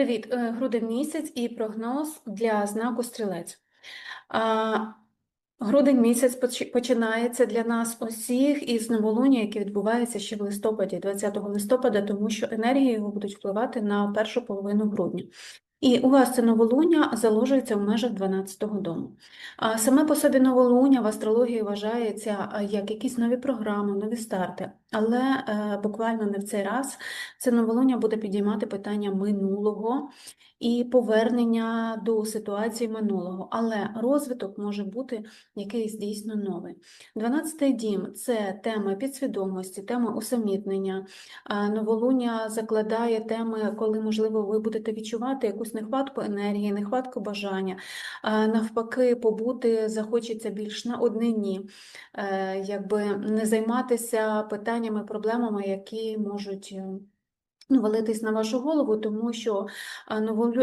Привіт, е, грудень місяць і прогноз для знаку стрілець. Грудень місяць починається для нас усіх із новолуння, яке відбувається ще в листопаді, 20 листопада, тому що енергії його будуть впливати на першу половину грудня. І у вас це новолуння заложується в межах 12-го дому. А саме по собі новолуння в астрології вважається як якісь нові програми, нові старти. Але е, буквально не в цей раз це новолуння буде підіймати питання минулого і повернення до ситуації минулого. Але розвиток може бути якийсь дійсно новий. 12-й дім це тема підсвідомості, тема усамітнення. Новолуння закладає теми, коли, можливо, ви будете відчувати якусь нехватку енергії, нехватку бажання. Навпаки, побути захочеться більш на однині, Е, якби не займатися питаннями, проблемами, які можуть. Валитись на вашу голову, тому що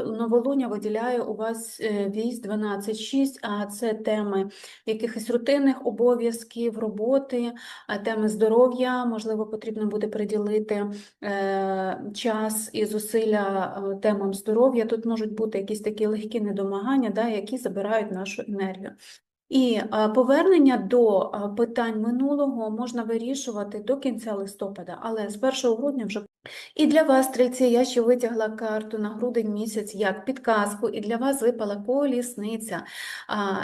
новолуння виділяє у вас е, вісь 12.6, а це теми якихось рутинних обов'язків, роботи, теми здоров'я. Можливо, потрібно буде приділити е, час і зусилля е, темам здоров'я. Тут можуть бути якісь такі легкі недомагання, да, які забирають нашу енергію. І повернення до питань минулого можна вирішувати до кінця листопада, але з 1 грудня вже. І для вас, стрільці, я ще витягла карту на грудень місяць як підказку, і для вас випала колісниця,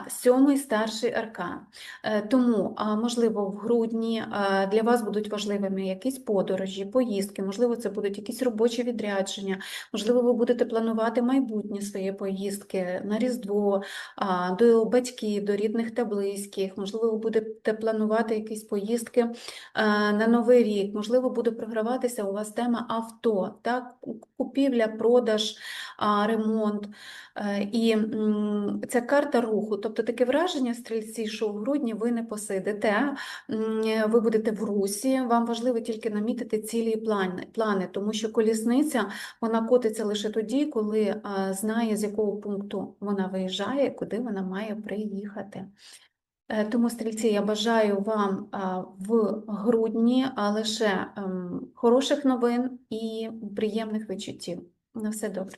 сьомий старший аркан. Е, Тому, можливо, в грудні для вас будуть важливими якісь подорожі, поїздки, можливо, це будуть якісь робочі відрядження, можливо, ви будете планувати майбутні свої поїздки на Різдво, до батьків, до рідних та близьких, можливо, ви будете планувати якісь поїздки на Новий рік, можливо, буде програватися у вас тема авто, так? купівля, продаж, ремонт. Е, І ця карта руху, тобто таке враження, стрільці, що в грудні ви не посидите, ви будете в русі, вам важливо тільки намітити цілі і плани, тому що колісниця вона котиться лише тоді, коли знає, з якого пункту вона виїжджає, куди вона має приїхати. Е, Тому, стрільці, я бажаю вам в грудні лише ем, хороших новин і приємних відчуттів. На все добре.